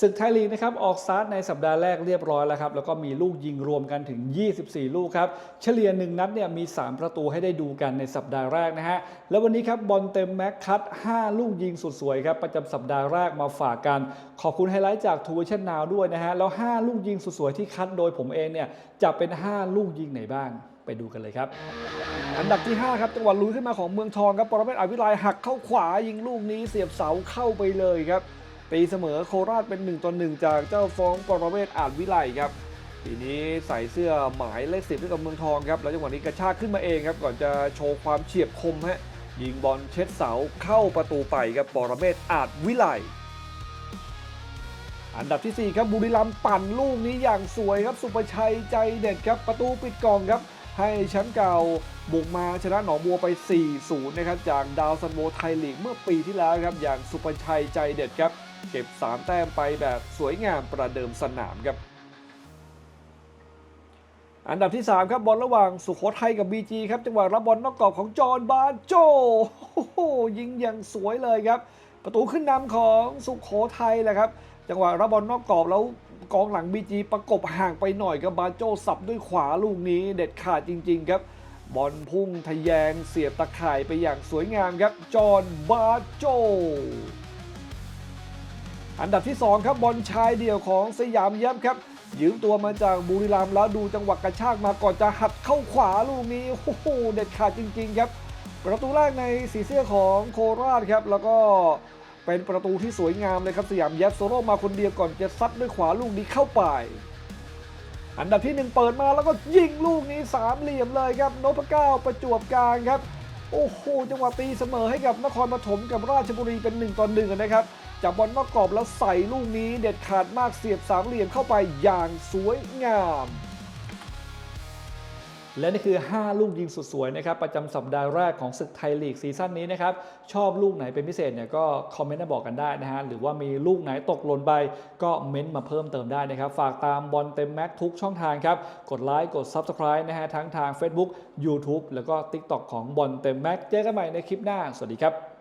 ศึกไทยลีกนะครับออกสตาร์ทในสัปดาห์แรกเรียบร้อยแล้วครับแล้วก็มีลูกยิงรวมกันถึง 24 ลูกครับเฉลี่ยหนึ่งนัดเนี่ยมี 3 ประตูให้ได้ดูกันในสัปดาห์แรกนะฮะแล้ววันนี้ครับบอลเต็มแม็กคัต5ลูกยิงสุดสวยครับประจำสัปดาห์แรกมาฝากกัน ขอบคุณไฮไลท์จากทูวิชั่นนาวด้วยนะฮะแล้ว 5 ลูกยิงสุดสวยที่คัดโดยผมเองเนี่ยจะเป็น 5 ลูกยิงไหนบ้างไปดูกันเลยครับ อันดับที่ 5 ครับจังหวะลุยขึ้นมาของเมืองทองครับปรเมศอวิไลหักเข้าขวายิงลูกนี้เสียบเสาเข้าไปเลยครับ ตีเสมอโคราชเป็น1ต่อ1จากเจ้าฟ้องปรเมศอาจวิไลครับทีนี้ใส่เสื้อหมายเลขสิบให้กับเมืองทองครับแล้วจังหวะนี้กระชากขึ้นมาเองครับก่อนจะโชว์ความเฉียบคมฮะยิงบอลเช็ดเสาเข้าประตูไปครับปรเมศอาจวิไลอันดับทีสี่4 ครับบุรีรัมย์ปั่นลูกนี้อย่างสวยครับสุประชัยใจเด็ดครับประตูปิดกองครับ ให้แชมป์เก่าบุกมาชนะหนองบัวไป 4-0 นะครับจากดาวซันโวไทยลีกเมื่อปีที่แล้วครับอย่างสุประชัยใจเด็ดครับ เก็บ 3 แต้มไปแบบสวยงามประเดิมสนามครับ อันดับที่ 3 ครับบอลระหว่างสุโขทัยกับ BG ครับจังหวะรับบอลนอกกรอบของจอห์นบาโจโอ้โหยิงอย่างสวยเลยครับ ประตูขึ้นนำของสุโขทัยแหละครับ จังหวะรับบอลนอกกรอบแล้วกองหลัง BG ประกบห่างไปหน่อยครับบาโจสับด้วยขวาลูกนี้เด็ดขาดจริง ๆ ครับบอลพุ่งทะแยงเสียบตะข่ายไปอย่างสวยงามครับ จอห์นบาโจ อันดับที่ 2 ครับบอลชายเดี่ยวของสยามเย็บครับ ยืมตัวมาจากบุรีรัมย์แล้วดูจังหวะกระชากมาก่อนจะหัดเข้าขวาลูกนี้โอ้โหเด็ดขาดจริง ๆ ครับ ประตูแรกในสีเสื้อของโคราชครับ แล้วก็เป็นประตูที่สวยงามเลยครับสยามเย็บโซโล่มาคนเดียวก่อนจะซัดด้วยขวาลูกนี้เข้าไป อันดับที่หนึ่งเปิดมาแล้วก็ยิงลูกนี้สามเหลี่ยมเลยครับนพเก้าประจวบกลางครับ โอ้โหจังหวะตีเสมอให้กับนครปฐมกับราชบุรีเป็น1ต่อหนึ่งนะครับจากบอลนอกกรอบแล้วใส่ลูกนี้เด็ดขาดมากเสียบสามเหลี่ยมเข้าไปอย่างสวยงาม และนี่คือ 5 ลูกยิงสุดสวยนะครับประจำสัปดาห์แรกของศึกไทยลีกซีซั่นนี้นะครับชอบลูกไหนเป็นพิเศษเนี่ยก็คอมเมนต์มาบอกกันได้นะฮะหรือว่ามีลูกไหนตกหล่นไปก็เม้นต์มาเพิ่มเติมได้นะครับฝากตามบอลเต็มแม็กทุกช่องทางครับกดไลค์กด Subscribe นะฮะทั้งทาง Facebook YouTube แล้วก็ TikTok ของบอลเต็มแม็กเจอกันใหม่ในคลิปหน้า สวัสดีครับ